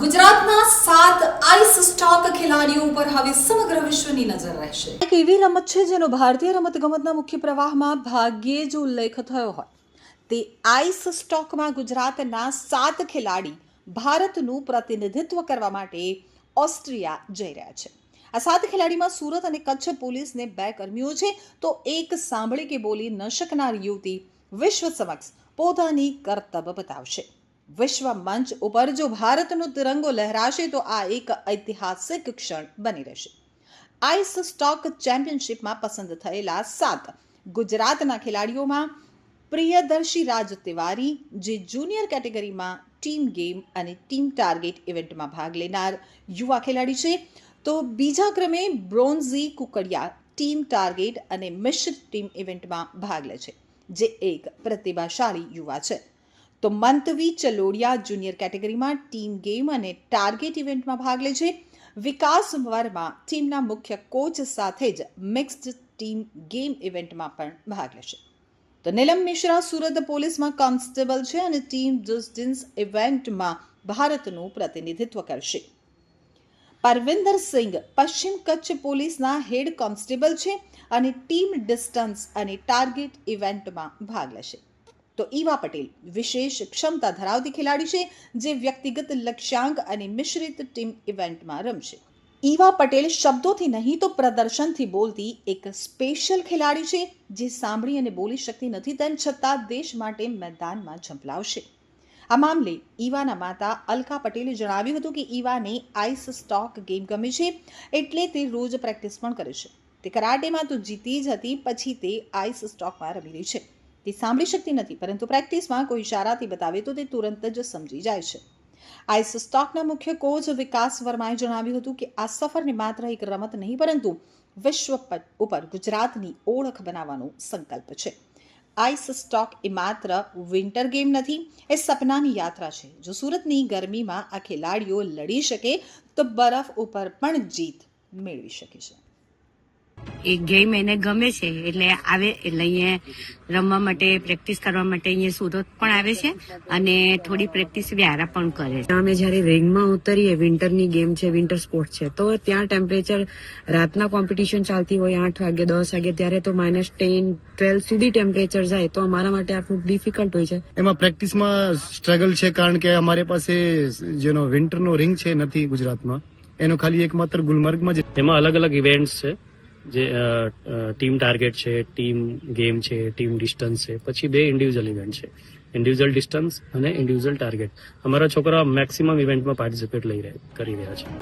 ગુજરાતના સાત ice stock ખેલાડીઓ ઉપર હવે સમગ્ર વિશ્વની નજર રહેશે. એક એવી રમત છે જેનો ભારતીય રમતગમતના મુખ્ય પ્રવાહમાં ભાગ્યે જ ઉલ્લેખ થયો હોય. તે આઈસ સ્ટોકમાં ગુજરાતના સાત ખેલાડી ભારતનું પ્રતિનિધિત્વ કરવા માટે ઓસ્ટ્રિયા જઈ રહ્યા છે. આ સાત ખેલાડીમાં સુરત અને કચ્છ પોલીસને બે કર્મીઓ છે. તો એક સાંભળી કે બોલી ન શકનાર યુવતી વિશ્વ સમક્ષ પોતાની કરતબ બતાવશે. વિશ્વ મંચ ઉપર જો ભારતનો તિરંગો લહેરાશે, તો આ એક ઐતિહાસિક ક્ષણ બની રહેશે. આઈસ સ્ટોક ચેમ્પિયનશિપમાં પસંદ થયેલા સાત ગુજરાતના ખેલાડીઓમાં પ્રિયદર્શી રાજ તિવારી, જે જુનિયર કેટેગરીમાં ટીમ ગેમ અને ટીમ ટાર્ગેટ ઇવેન્ટમાં ભાગ લેનાર યુવા ખેલાડી છે. તો બીજા ક્રમે બ્રોન્ઝી કુકડિયા ટીમ ટાર્ગેટ અને મિશ્ર ટીમ ઇવેન્ટમાં ભાગ લે છે, જે એક પ્રતિભાશાળી યુવા છે. તો મંતવી ચલોડિયા જુનિયર કેટેગરીમાં ટીમ ગેમ અને ટાર્ગેટ ઇવેન્ટમાં ભાગ લે છે. વિકાસ વર્મા ટીમના મુખ્ય કોચ સાથે જ મિક્સ્ડ ટીમ ગેમ ઇવેન્ટમાં પણ ભાગ લેશે તો નીલમ મિશ્રા સુરત પોલીસમાં કોન્સ્ટેબલ છે અને ટીમ જસ્ટિન્સ ઇવેન્ટમાં ભારતનું પ્રતિનિધિત્વ કરશે. પરવિંદર સિંઘ પશ્ચિમ કચ્છ પોલીસના હેડ કોન્સ્ટેબલ છે અને ટીમ ડિસ્ટન્સ અને ટાર્ગેટ ઇવેન્ટમાં ભાગ લેશે. તો ઈવા પટેલ વિશેષ ક્ષમતા ધરાવતી ખેલાડી છે, જે વ્યક્તિગત લક્ષ્યાંક અને મિશ્રિત ટીમ ઇવેન્ટમાં રમશે. ઈવા પટેલ શબ્દોથી નહીં તો પ્રદર્શનથી બોલતી એક સ્પેશિયલ ખેલાડી છે, જે સાંભળી અને બોલી શકતી નથી તેમ છતાં દેશ માટે મેદાનમાં ઝંપલાવશે. આ મામલે ઈવાના માતા અલકા પટેલે જણાવ્યું હતું કે ઈવાને આઈસ સ્ટોક ગેમ ગમે છે, એટલે તે રોજ પ્રેક્ટિસ પણ કરે છે. તે કરાટેમાં તો જીતી જ હતી, પછી તે આઈસ સ્ટોકમાં રમી રહી છે. તે સાંભળી શકતી નથી, પરંતુ પ્રેક્ટિસમાં કોઈ ઇશારાથી બતાવે તો તે તુરંત જ સમજી જાય છે. આઈસ સ્ટોકના મુખ્ય કોચ વિકાસ વર્માએ જણાવ્યું હતું કે આ સફરને માત્ર એક રમત નહીં, પરંતુ વિશ્વ ઉપર ગુજરાતની ઓળખ બનાવવાનો સંકલ્પ છે. આઈસ સ્ટોક એ માત્ર વિન્ટર ગેમ નથી, એ સપનાની યાત્રા છે. જો સુરતની ગરમીમાં આ ખેલાડીઓ લડી શકે, તો બરફ ઉપર પણ જીત મેળવી શકે છે. એ ગેમ એને ગમે છે એટલે આવે એટલે અહીંયા રમવા માટે પ્રેક્ટિસ કરવા માટે અહીંયા સુરત પણ આવે છે અને થોડી પ્રેક્ટિસ વ્યારા પણ કરે છે. અમે જયારે રિંગમાં ઉતરીએ વિન્ટરની ગેમ છે વિન્ટર સ્પોર્ટ છે તો ત્યાં ટેમ્પરેચર રાતના કોમ્પિટિશન ચાલતી હોય આઠ વાગે દસ વાગે ત્યારે તો માઇનસ ટેન ટ્વેલ્વ સુધી ટેમ્પરેચર જાય તો અમારા માટે આટલું ડિફિકલ્ટ હોય છે. એમાં પ્રેક્ટિસમાં સ્ટ્રગલ છે કારણ કે અમારે પાસે જેનો વિન્ટરનો રિંગ છે નથી ગુજરાતમાં. એનો ખાલી એકમાત્ર ગુલમર્ગમાં જ એમાં અલગ અલગ ઇવેન્ટ્સ છે. જે ટીમ ટાર્ગેટ છે ટીમ ગેમ છે ટીમ ડિસ્ટન્સ છે, પછી બે ઇન્ડિવિજ્યુઅલ ઇવેન્ટ છે. ઇન્ડિવિજ્યુઅલ ડિસ્ટન્સ અને ઇન્ડિવિજ્યુઅલ ટાર્ગેટ અમારા છોકરા મેક્સિમમ ઇવેન્ટમાં પાર્ટિસિપેટ લઈ રહ્યા કરી રહ્યા છે.